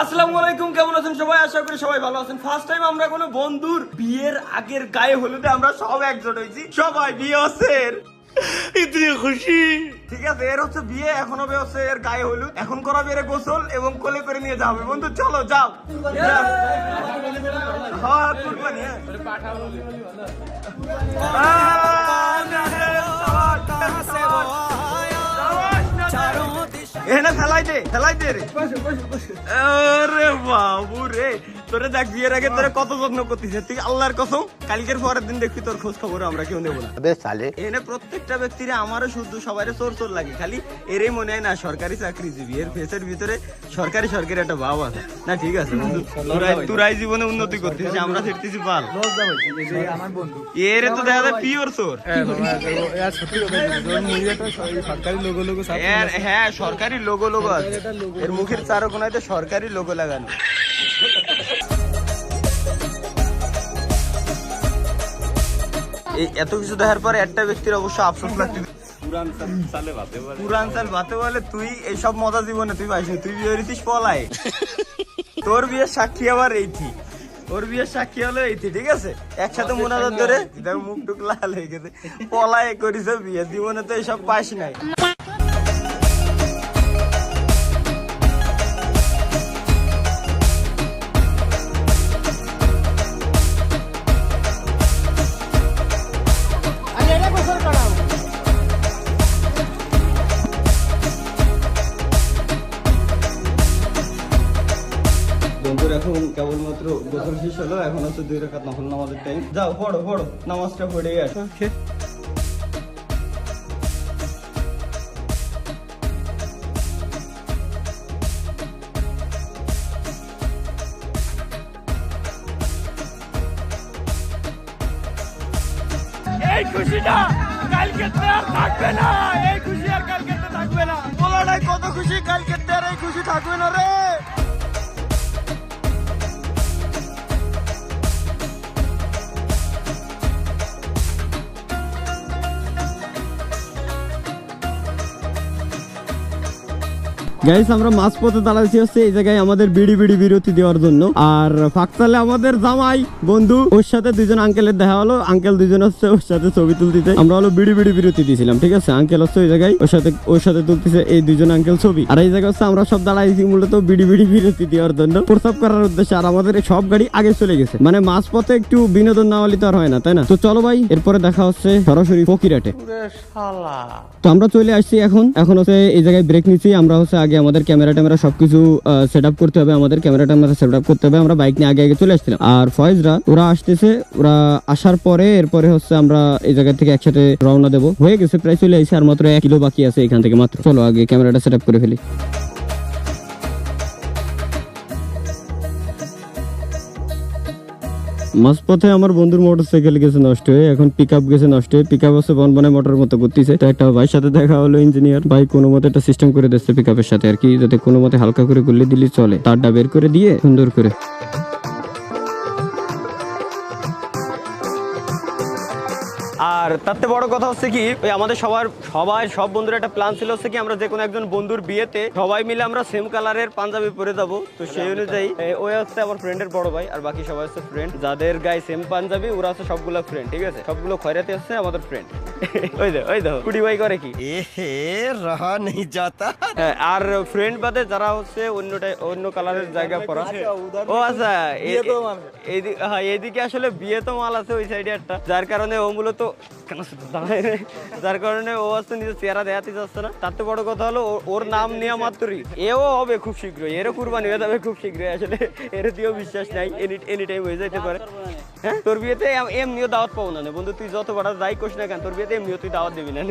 আসসালামু আলাইকুম কেমন আছেন সবাই? আশা করি সবাই ভালো আছেন। ফার্স্ট টাইম আমরা কোনো বন্ধুর বিয়ের আগের গায়ে হলুদে আমরা সব একজোট হয়েছি। সবাই বিয়ে হচ্ছে খুশি। ঠিক আছে এর হচ্ছে বিয়ে এখন হবে হচ্ছে এর গায়ে হলুদ। এখন করাবে এর গোসল এবং কোলে করে নিয়ে যাবে বন্ধু চলো যাও। যাও। হ্যাঁ। কুরবানি হ্যাঁ এখানে ফেলাই দে ফেলাই দে রে। আরে বাবু রে। তোরে দেখ বিয়ের আগে তোরে কত যত্ন করতেছে। তুই আল্লাহর কথা কালকের পরের দিন দেখবি তোর খোঁজ খবর আমরা কেউ নেব না। বেশ সালে। এনে প্রত্যেকটা ব্যক্তির আমারও শুদ্ধ সবাই চোর চোর লাগে। খালি এরই মনে হয় না সরকারি চাকরিজীবী। এর ফেসের ভিতরে সরকারি সরকারি একটা ভাব আছে। না ঠিক আছে তোরাই জীবনে উন্নতি করতেছিস আমরা ফিরতেছি পাল। এর তো দেখা যায় পিওর চোর। হ্যাঁ সরকারি লোগো লোগো আছে। এর মুখের চারো কোনায় তো সরকারি লোগো লাগানো। এত কিছু দেখার পর একটা ব্যক্তির অবশ্য আফসোস লাগছে পুরান সাল বাতে বলে তুই এইসব মজা জীবনে তুই পাইস তুই বিয়ে হয়েছিস পলায়। তোর বিয়ে সাক্ষী আবার এইটি। ওর বিয়ের সাক্ষী হলো এইটি ঠিক আছে? একসাথে মোনাজাত ধরে দেখো মুখ টুক লাল হয়ে গেছে। পলায় করিস বিয়ে। জীবনে তো এইসব পাইস নাই। কেবলমাত্র গোসল শেষ হলো এখন হচ্ছে দুই রেখাত নফল নামাজের টাইম যাও পড়ো পড়ো নামাজটা পড়ে আসো। এই খুশিটা কালকে আর থাকবে না এই খুশি আর কালকে থাকবে না। বলাটাই কত খুশি? কালকে আর এই খুশি থাকবে না রে। গাইস আমরা মাছ পথে দাঁড়াইছি হচ্ছে এই জায়গায় আমাদের বিড়ি বিড়ি বিরতি দেওয়ার জন্য। আর ফাঁকতালে আমাদের জামাই বন্ধু ওর সাথে দুজন আঙ্কেলের দেখা হলো। আঙ্কেল দুজন হচ্ছে ওর সাথে ছবি তুলতেছে। আমরা হলো বিড়ি বিড়ি বিরতি দিয়েছিলাম ঠিক আছে? আঙ্কেল হচ্ছে ওই জায়গায় ওর সাথে ওর সাথে তুলতেছে এই দুজন আঙ্কেল ছবি। আর এই জায়গায় হচ্ছে আমরা সব দাঁড়াইছি মূলত বিড়ি বিড়ি বিরতি দেওয়ার জন্য। প্রস্তাব করার উদ্দেশ্যে আর আমাদের সব গাড়ি আগে চলে গেছে। মানে মাছ পথে একটু বিনোদন না হলে তো আর হয় না তাই না? তো চলো ভাই এরপরে দেখা হচ্ছে সরাসরি ফকিরাটে তো আমরা চলে আসছি এখন। এখন হচ্ছে এই জায়গায় ব্রেক নিচ্ছি। আমরা হচ্ছে আগে আমাদের ক্যামেরা ট্যামেরা সবকিছু সেট আপ করতে হবে, আমাদের ক্যামেরা ট্যামেরা সেট আপ করতে হবে, আমরা বাইক নিয়ে আগে আগে চলে আসছিলাম। আর ফয়েজরা, ওরা আসতেছে, ওরা আসার পরে, এরপরে হচ্ছে আমরা এই জায়গা থেকে একসাথে রওনা দেবো। হয়ে গেছে, প্রায় চলে আসছে আর মাত্র এক কিলো বাকি আছে এখান থেকে মাত্র। চলো আগে ক্যামেরাটা সেট আপ করে ফেলি। মাঝপথে আমার বন্ধুর মোটরসাইকেল গেছে নষ্ট হয়ে, এখন পিক আপ গেছে নষ্ট হয়ে পিক আপ আছে বন বনবনে মোটর মতো করতেছে তো একটা ভাইয়ের সাথে দেখা হলো ইঞ্জিনিয়ার ভাই কোনো মতে একটা সিস্টেম করে দিচ্ছে পিক আপের সাথে আর কি, যাতে কোনো মতে হালকা করে গুলি দিলে চলে। তারটা বের করে দিয়ে সুন্দর করে আর তার বড় কথা হচ্ছে কি ওই আমাদের সবার সবাই সব বন্ধুর একটা প্ল্যান ছিল হচ্ছে কি আমরা যে কোনো একজন বন্ধুর বিয়েতে সবাই মিলে আমরা সেম কালারের পাঞ্জাবি পরে যাব। তো সেই আচ্ছা। অনুযায়ী ওই হচ্ছে আমার ফ্রেন্ডের বড় ভাই আর বাকি সবাই হচ্ছে ফ্রেন্ড যাদের গায়ে সেম পাঞ্জাবি ওরা হচ্ছে সবগুলো ফ্রেন্ড ঠিক আছে? সবগুলো খয়রাতে হচ্ছে আমাদের ফ্রেন্ড ওই দেখো ওই দেখো কুটি ভাই করে কি? এ নেই যাতা। হ্যাঁ, আর ফ্রেন্ড বাদে যারা হচ্ছে অন্যটা অন্য কালারের জায়গা পরা। ও আচ্ছা এইদিকে হ্যাঁ, আসলে বিয়ে তো মাল আছে ওই সাইডে একটা। যার কারণে ও মূলত যার কারণে ও আসতে নিজের চেহারা দেখাতে যাচ্ছে না। তার তো বড় কথা হলো ওর নাম নেওয়া মাত্রই। এও হবে খুব শীঘ্রই। এরও কুরবানি হয়ে যাবে খুব শীঘ্রই। আসলে এর দিয়েও বিশ্বাস নাই। এনি এনি টাইম হয়ে যেতে পারে। হ্যাঁ? তোর বিয়েতে এমনিও দাওয়াত পাবো না বন্ধু, তুই যত বড় যাই করিস না কেন, তোর বিয়েতে এমনিও তুই দাওয়াত দিবি না।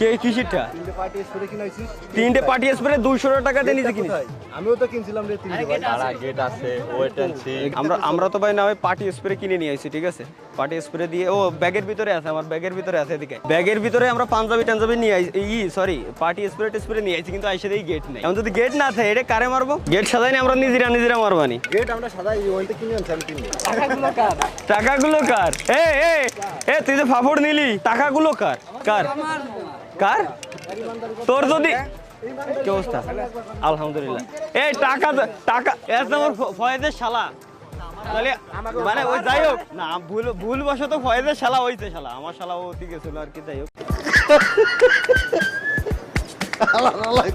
কে কিসিরটা? স্প্রে তিনটে পার্টি স্প্রে দুইশো টাকা দিয়ে নিজে কিনি আমিও তো কিনছিলাম রে তিনটে আমরা আমরা তো ভাই না ওই পার্টি স্প্রে কিনে নিয়ে আসি ঠিক আছে? পার্টি স্প্রে দিয়ে ও ব্যাগের ভিতরে আছে আমার ব্যাগের ভিতরে আছে এদিকে। ব্যাগের ভিতরে আমরা পাঞ্জাবি টাঞ্জাবি নিয়ে আইছি ই সরি পার্টি স্প্রে টেস্প্রে নিয়ে আইছি কিন্তু আইসে গেট নেই। এখন যদি গেট না থাকে এটা কারে মারবো? গেট সাজাই আমরা নিজেরা নিজেরা মারবানি গেট আমরা ওইটা কিনে আনছি আমি তিনটে টাকাগুলো কার? এ এ এ তুই যে ফাফড় নিলি টাকাগুলো কার? কার? কার? তোর যদি কি অবস্থা? আলহামদুলিল্লাহ। এই টাকা টাকা এত আমার ফয়েজের শালা। তাহলে মানে ওই যাই হোক না ভুল ভুল বশত ফয়েজের শালা হইছে শালা। আমার শালা গেছিল আর কি যাই হোক।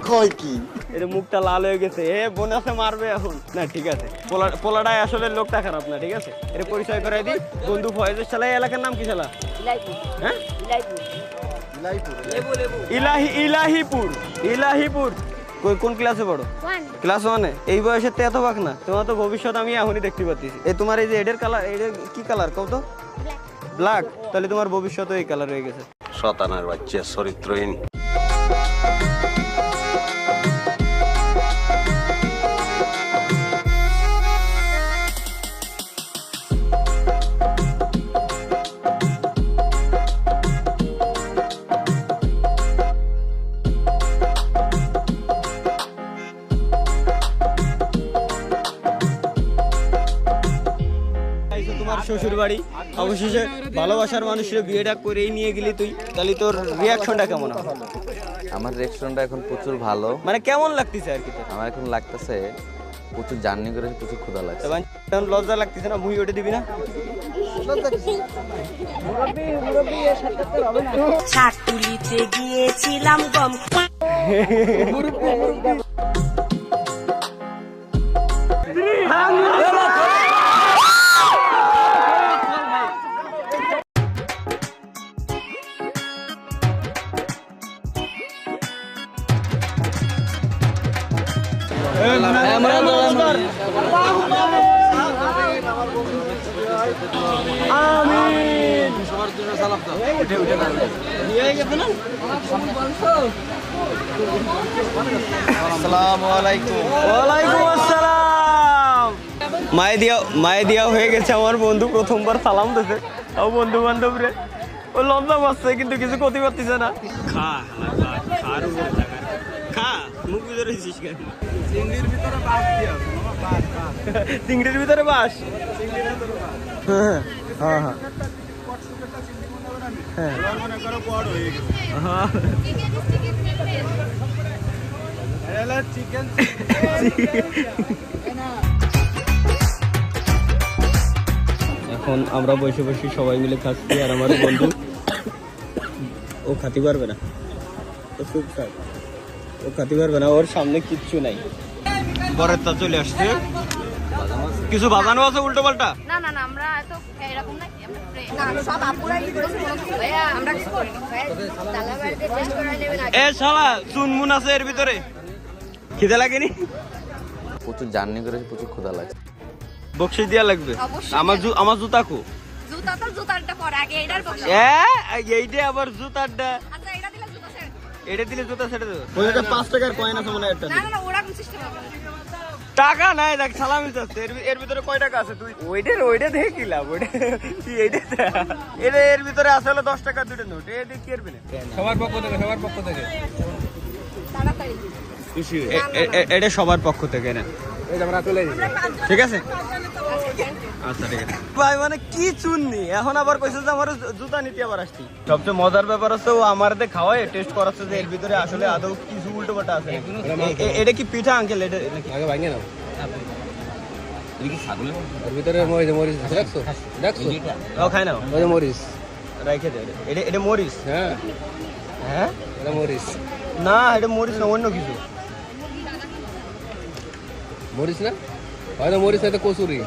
কয় কি? এর মুখটা লাল হয়ে গেছে। এ বোনাসে মারবে এখন। না ঠিক আছে। পোলা- পোলাটাই আসলে লোকটা খারাপ না ঠিক আছে? এর পরিচয় করাই দিই। বন্ধু ফয়েজের শালা এই এলাকার নাম কি শালা? হ্যাঁ? ইলাহি ইলাহিপুর ইলাহিপুর। কই- কোন ক্লাসে পড়ো? ক্লাস ওয়ানে এই বয়সে তো এত বাক না। তোমার তো ভবিষ্যৎ আমি এখনই দেখতে পাচ্ছি এই তোমার এই যে এডের কালার এডের কি কালার কও তো। ব্ল্যাক তাহলে তোমার ভবিষ্যৎ এই কালার হয়ে গেছে। শতানার বাচ্চা চরিত্রহীন। বাড়ি। অবশেষে ভালোবাসার মানুষের বিয়েটা করেই নিয়ে গেলি তুই। তাহলে তোর রিয়াকশনটা কেমন হবে? আমার রেস্টুরেন্টটা এখন প্রচুর ভালো। মানে কেমন লাগতেছে আর কি আমার এখন লাগতেছে প্রচুর জার্নি করে প্রচুর ক্ষুধা লাগছে। এখন লজ্জা লাগতেছে না? মুই ওটা দিবি না? তুলিতে গিয়েছিলাম গম। আসসালামু আলাইকুম। ওয়ালাইকুম আসসালাম। মায়ে দিয়া মায়ে দিয়া হয়ে গেছে আমার বন্ধু প্রথমবার সালাম দিতে ও বন্ধু বান্ধব রে। ও লজ্জা পাচ্ছে কিন্তু কিছু করতে পারতেছে না। খা খা ভিতরে চিংড়ির ভিতরে বাস হ্যাঁ হ্যাঁ। হ্যাঁ। হ্যাঁ এখন আমরা বসে বসে সবাই মিলে খাচ্ছি আর আমার বন্ধু। ও খাতে পারবে না। ও খুব খায়। ও খাতে পারবে না। ওর সামনে কিচ্ছু নাই। পরের তা চলে আসছে। কিছু বাজানো আছে উল্টো পাল্টা? না না না আমরা এত এরকম না এ শালা চুনমুন আছে এর ভিতরে। খিদে লাগেনি? প্রচুর জার্নি করে প্রচুর ক্ষুধা লাগছে। বকশিস দিয়া লাগবে। আমার আমার জুতা কো? জুতা তো জুতারটা পর আগে এটার বক্স এ এইটা আবার জুতারটা। আচ্ছা এটা দিলে জুতা ছেড়ে দিও। এটা দিলে জুতা ছেড়ে দেবো টাকার কয়েন আছে মনে হয় একটা না না না ওরকম সিস্টেম হবে। না। টাকা নাই দেখ সালামি যাচ্ছে এর ভিতরে কয় টাকা আছে তুই? ওইটার ওইটা দেখে কি লাভ? ওইটা এইটা দেখ। এর ভিতরে আছে হলো দশ টাকা দুটো নোট। এ দিয়ে কি সবার পক্ষ থেকে সবার পক্ষ থেকে। এটা সবার পক্ষ থেকে না? ঠিক আছে? আচ্ছা থ্যাংক ইউ ঠিক আছে। ভাই মানে কি চুননি? এখন আবার কইছে যে আমার জুতা নিতে আবার আসছি। সবচেয়ে মজার ব্যাপার হচ্ছে ও আমার খাওয়ায় টেস্ট করাচ্ছে যে এর ভিতরে আসলে আদৌ কিছু উল্টো পাল্টা আছে নাকি। এ- এ- এটা কি পিঠা আঙ্কেল এটা নাকি আগে ভাঙে নাও এর ভিতরে মরিচ মরিচ দেখছো দেখছো ও খাই না ওই যে মরিচ রাইখে দে এটা। এটা এটা মরিস হ্যাঁ হ্যাঁ এটা মরিচ না এটা মরিস না অন্য কিছু মরিচ না হয়তো মরিচ হয়তো কচুরি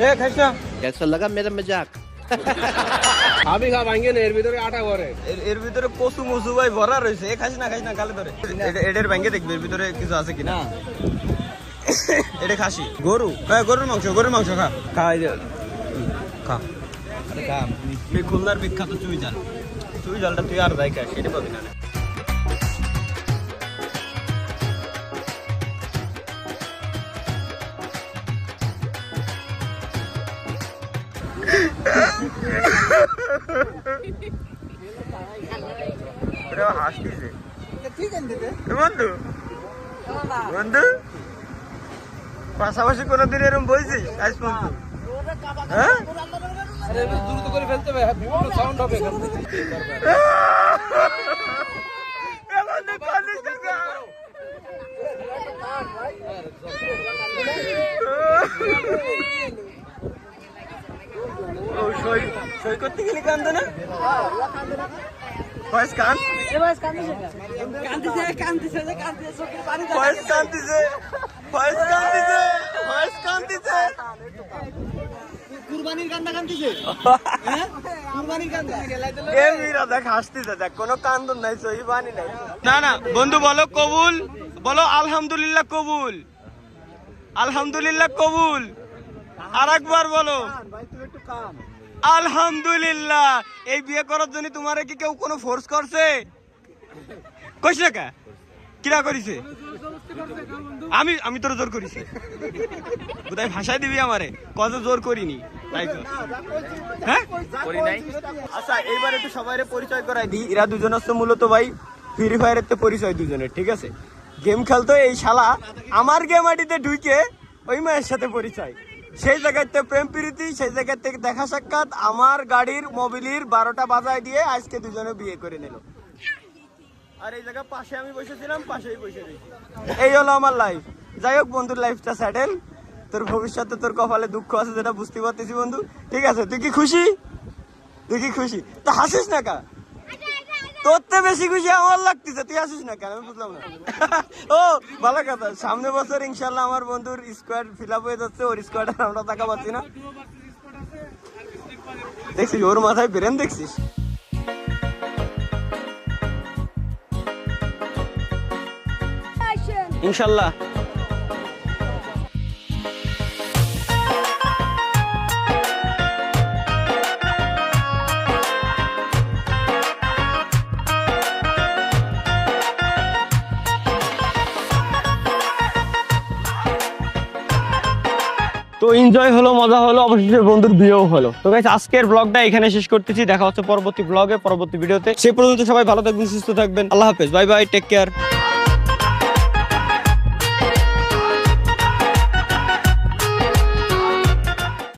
এ খাইস না कैसा लगा मेरा मजाक খাবি খা ভাঙে না এর ভিতরে আটা ভরে। এর- এর ভিতরে কচু মসু ভাই ভরা রয়েছে। এ খাইস না খাইস না কালে ধরে। এডের ভাঙ্গে দেখবি এর ভিতরে কিছু আছে কিনা। এটা খাসি। গরু। হ্যাঁ গরুর মাংস গরুর মাংস খা। খাই দে খা। খুলনার বিখ্যাত চুই জাল। চুই জালটা তুই আর যাই খাস সেটা পাবি না। ওরা হাসতেছে। বন্ধু? বন্ধু? পাশাপাশি কোনোদিন এরকম বলছিস আজ পর্যন্ত। হ্যাঁ? করে ফেলতে হবে সই করতে গেলে কান্দে না? কান? কান্দিছে কান্দিছে কান্দিছে এ মীরা দেখ হাসতেছে দেখ কোনো কান্দন নাই সহি বানি নাই। না না বন্ধু বলো কবুল বলো আলহামদুলিল্লাহ কবুল। আলহামদুলিল্লাহ কবুল। আর একবার বলো আলহামদুলিল্লাহ। এই বিয়ে করার জন্য তোমারে কি কেউ কোনো ফোর্স করছে? কইছে কা? কিরা করিছে? আমি আমি তোর জোর করিছি। কোথায় ভাষায় দিবি আমারে? কত জোর করিনি। তাই তো। হ্যাঁ? করি নাই। আচ্ছা এইবার একটু সবাই পরিচয় করাই দিই। এরা দুজন হচ্ছে মূলত ভাই ফ্রি ফায়ারের তো পরিচয় দুজনের ঠিক আছে? গেম খেলতো এই শালা। আমার গেম আইডিতে ঢুকে ওই মায়ের সাথে পরিচয়। সেই জায়গাতে প্রেম প্রীতি সেই জায়গা থেকে দেখা সাক্ষাৎ। আমার গাড়ির মোবিলির বারোটা বাজায় দিয়ে আজকে দুজনে বিয়ে করে নিল। আর এই জায়গা পাশে আমি বসেছিলাম পাশেই বসে এই হলো আমার লাইফ যাই হোক বন্ধুর লাইফটা স্যাটেল তোর ভবিষ্যতে তোর কপালে দুঃখ আছে যেটা বুঝতে পারতেছি বন্ধু। ঠিক আছে তুই কি খুশি? তুই কি খুশি? তো হাসিস না কা? তোর তো বেশি খুশি আমার লাগতেছে, তুই আসিস না কেন? আমি বুঝলাম না। ও, ভালো কথা। সামনে বছর ইনশাল্লাহ আমার বন্ধুর স্কোয়াড ফিল আপ হয়ে যাচ্ছে, ওর স্কোয়াড আমরা টাকা পাচ্ছি না। দেখছিস, ওর মাথায় ব্রেন দেখছিস? ইনশাল্লাহ। তো এনজয় হলো, মজা হলো, অবশেষে বন্ধুর বিয়েও হলো। তো গাইস আজকের ব্লগটা এখানে শেষ করতেছি। দেখা হচ্ছে পরবর্তী ব্লগে পরবর্তী ভিডিওতে সেই পর্যন্ত সবাই ভালো থাকবেন, সুস্থ থাকবেন। আল্লাহ হাফেজ বাই বাই টেক কেয়ার